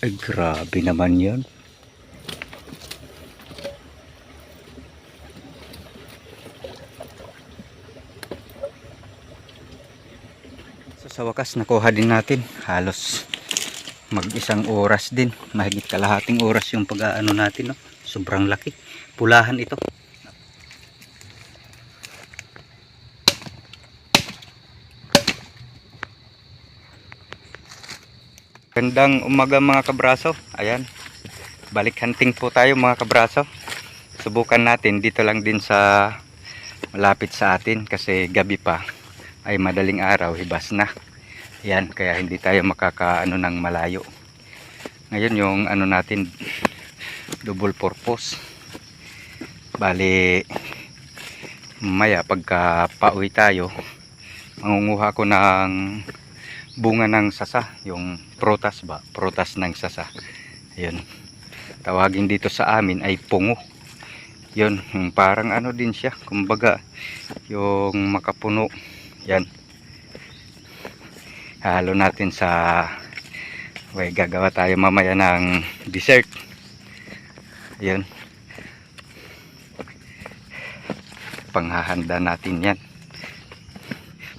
Ay, grabe naman yun. So, sa wakas, nakuha din natin. Halos mag-isang oras din. Mahigit kalahating oras yung pag-aano natin. No? Sobrang laki. Pulahan ito. Gandang umaga mga kabraso. Ayan. Balik hunting po tayo mga kabraso. Subukan natin dito lang din sa malapit sa atin kasi gabi pa ay madaling araw hibas na. Ayan, kaya hindi tayo makakaano ng malayo. Ngayon yung ano natin double purpose. Bali maya pagka pauwi tayo mangunguha ko ng bunga ng sasa, yung protas ba? Protas ng sasa. Ayun. Tawagin dito sa amin ay pungo. Yun, parang ano din siya, kumbaga yung makapuno. Yan. Halo natin sa Way, gagawa tayo mamaya ng dessert. Ayun. Panghahanda natin yan.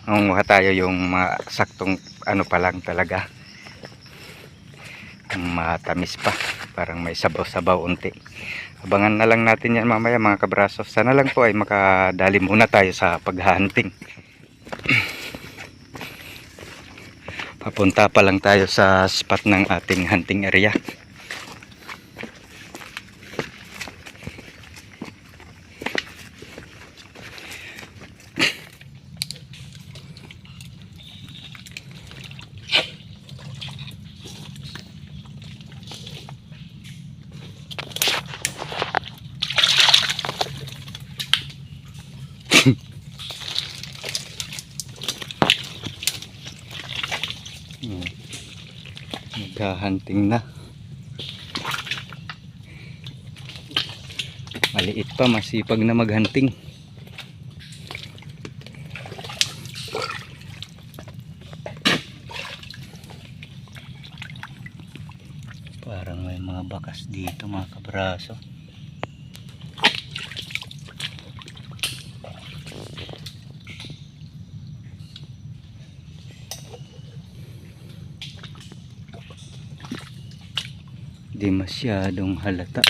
Mangunguha tayo yung mga saktong ano pa lang talaga. Ang matamis pa. Parang may sabaw-sabaw unti. Abangan na lang natin yan mamaya mga kabraso. Sana lang po ay makadali muna tayo sa paghahunting. Papunta pa lang tayo sa spot ng ating hunting area. Hmm. Maghahunting na. Maliit pa, masipag na maghunting. Parang may mga bakas dito mga kabraso. Di masyadong halata.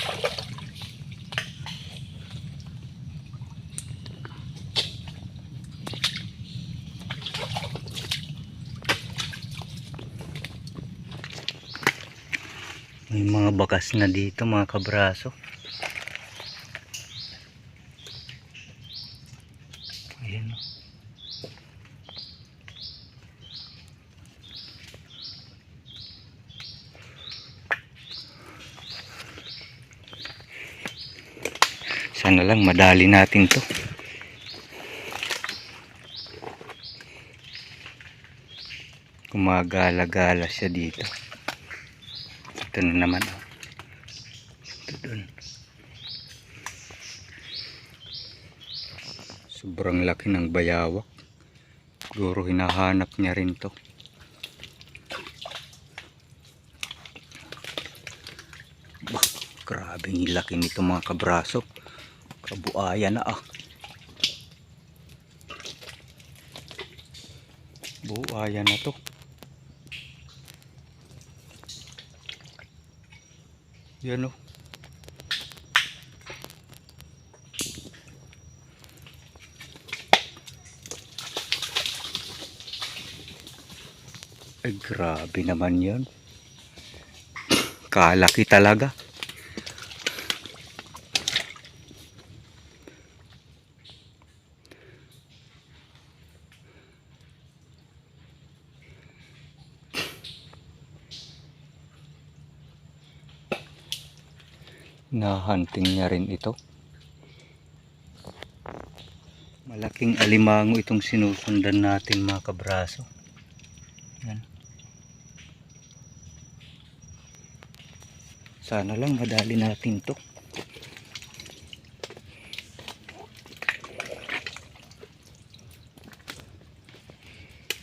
May mga bakas na dito mga kabraso. Ayan o. Sana lang madali natin to. Gumagala-gala siya dito. Ito na naman. oh. Ito dun. Sobrang laki ng bayawak. Siguro hinahanap niya rin to. Bah, grabe yung laki nito mga kabraso. Kabuaya na ah. Buaya na to. Yan oh. Ay grabe naman yan. Kalaki talaga. Nahunting niya rin ito. Malaking alimango itong sinusundan natin mga kabraso. Yan. Sana lang madali natin to.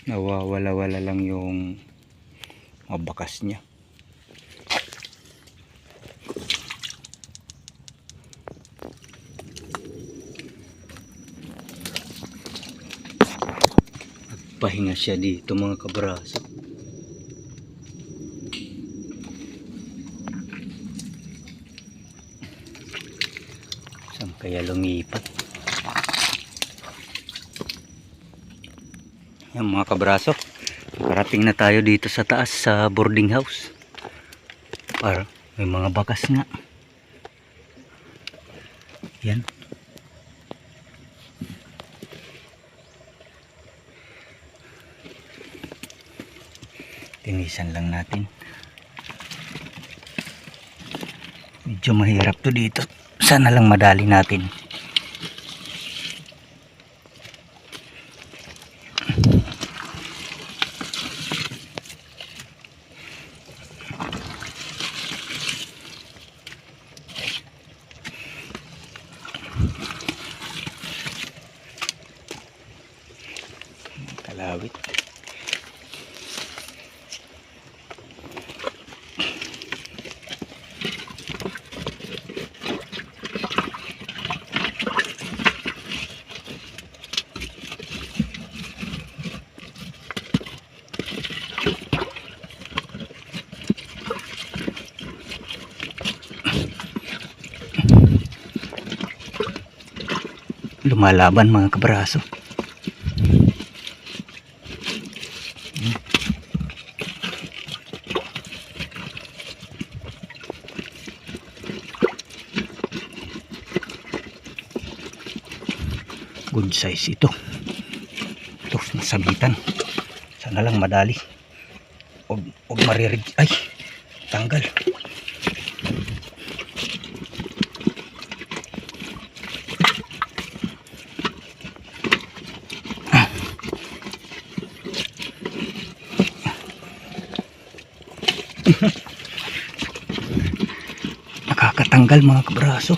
Nawawala-wala lang yung mga bakas niya. Nagpapahinga siya dito mga kabraso. Saan kaya lumipat? Yan mga kabraso. Parating na tayo dito sa taas sa boarding house. Para may mga bakas nga. Yan. Tinisan lang natin. Medyo mahirap to dito. Sana lang madali natin. Kalawit. Lumalaban mga kabraso. Good size ito. Ito, nasabitan. Sana lang madali. Huwag, huwag maririg. Ay, tanggal. Nakakatanggal mga kabraso.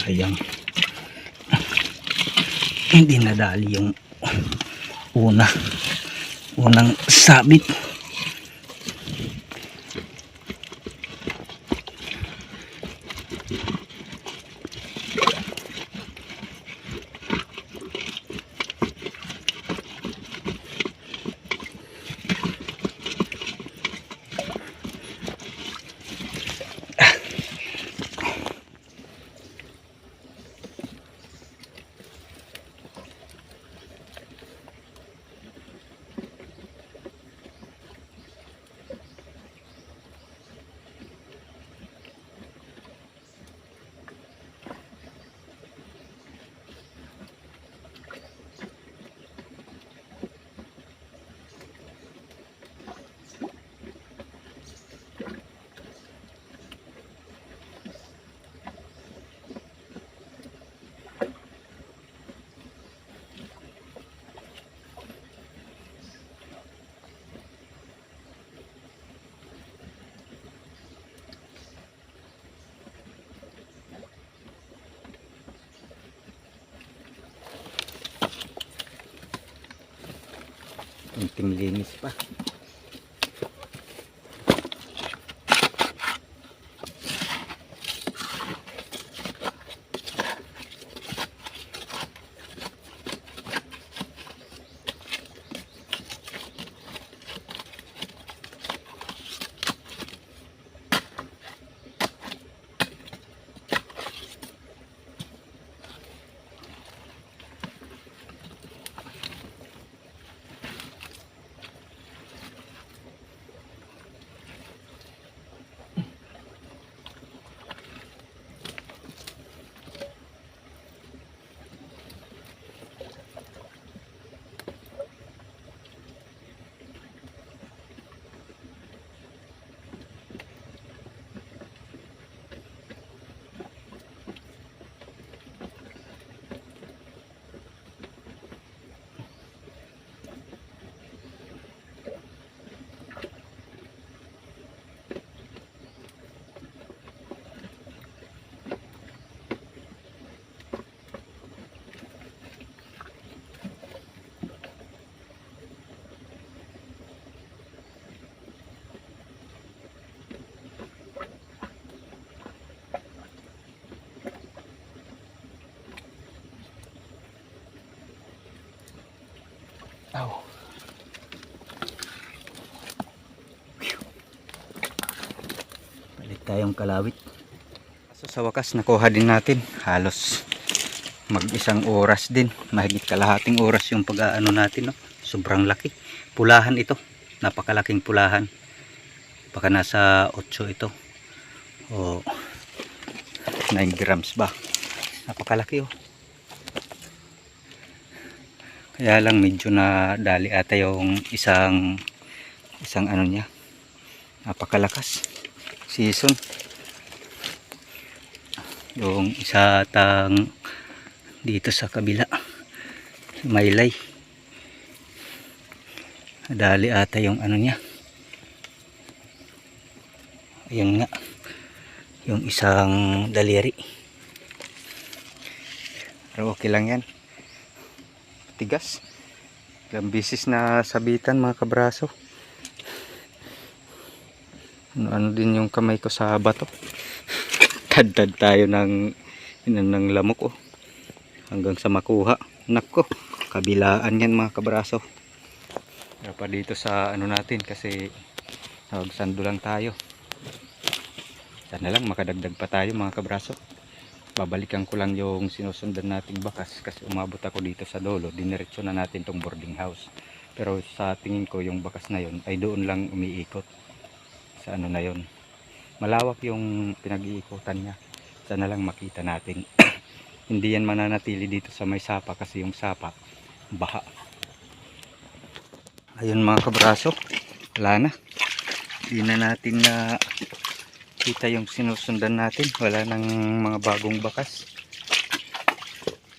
Sayang hindi nadali yung una unang sabit kunting linis pa Aw. Balik tayong kalawit. So sa wakas nakuha din natin halos mag isang oras din. Mahigit kalahating oras yung pag-aano natin. No? Sobrang laki. Pulahan ito. Napakalaking pulahan. Baka nasa 8 ito. O 9 grams ba. Napakalaki oh. Kaya lang medyo na dali ata yung isang isang ano niya. Napakalakas. Season. Yung isa tang dito sa kabila. Maylay. Dali ata yung ano niya. Ayan nga. Yung isang daliri. Pero okay lang yan tigas ilang bisis na sabitan mga kabraso. Ano, ano din yung kamay ko sa bato. Tadtad tayo ng inan ng lamok oh. hanggang sa makuha. Nako kabilaan yan mga kabraso. Pa dito sa ano natin kasi nagsando lang tayo. Sana lang makadagdag pa tayo mga kabraso babalikan ko lang yung sinusundan nating bakas kasi umabot ako dito sa dolo. Diniretso na natin tong boarding house. Pero sa tingin ko yung bakas na yon ay doon lang umiikot sa ano na yon malawak yung pinag-iikutan niya. Sana lang makita natin. Hindi yan mananatili dito sa may sapa kasi yung sapa baha. Ayun mga kabraso. Wala na. Hindi na natin na kita yung sinusundan natin. Wala nang mga bagong bakas.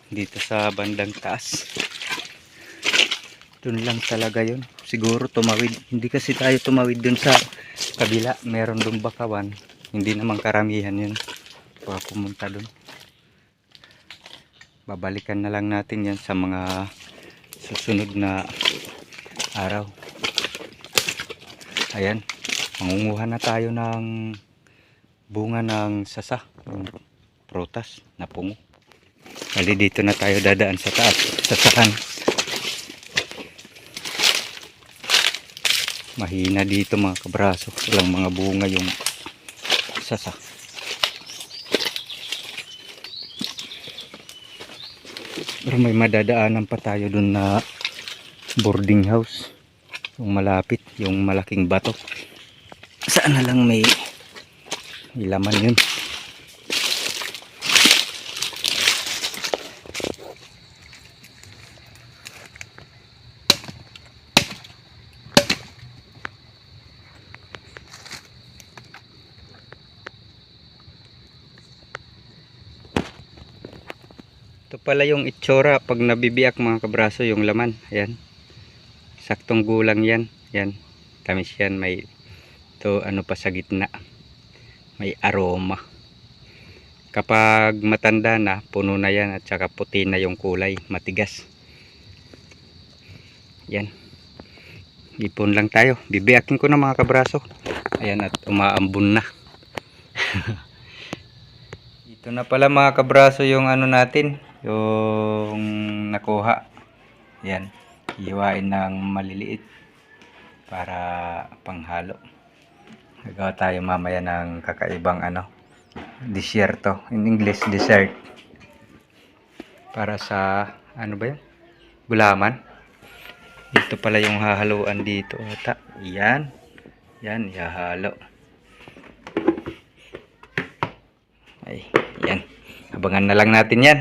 Dito sa bandang taas. Dun lang talaga yun. Siguro tumawid. Hindi kasi tayo tumawid dun sa kabila. Meron dun bakawan. Hindi naman karamihan yun. Baka pumunta dun. Babalikan na lang natin yan sa mga susunod na araw. Ayan. Mangunguha na tayo ng bunga ng sasa yung prutas na pungo. Bali dito na tayo dadaan sa taas sasakan mahina dito mga kabraso. Walang mga bunga yung sasa. Pero may madadaanan pa tayo dun na boarding house. Yung malapit yung malaking bato. Saan na lang may may laman yun. Ito pala yung itsura pag nabibiyak mga kabraso yung laman. Ayan. Saktong gulang yan. Yan. Tamis yan. May ito ano pa sa gitna may aroma. Kapag matanda na puno na yan at saka puti na yung kulay matigas. Yan. Ipon lang tayo. Bibiyakin ko na mga kabraso. Ayan at umaambun na. Ito na pala mga kabraso yung ano natin yung nakuha. Yan. Iwain ng maliliit para panghalo Gagawa tayo mamaya ng kakaibang ano, disyerto. In English, dessert. Para sa, ano ba yun? Gulaman. Ito pala yung hahaluan dito. Ata. Yan. Yan, ihahalo. Ay, yan. Abangan na lang natin yan.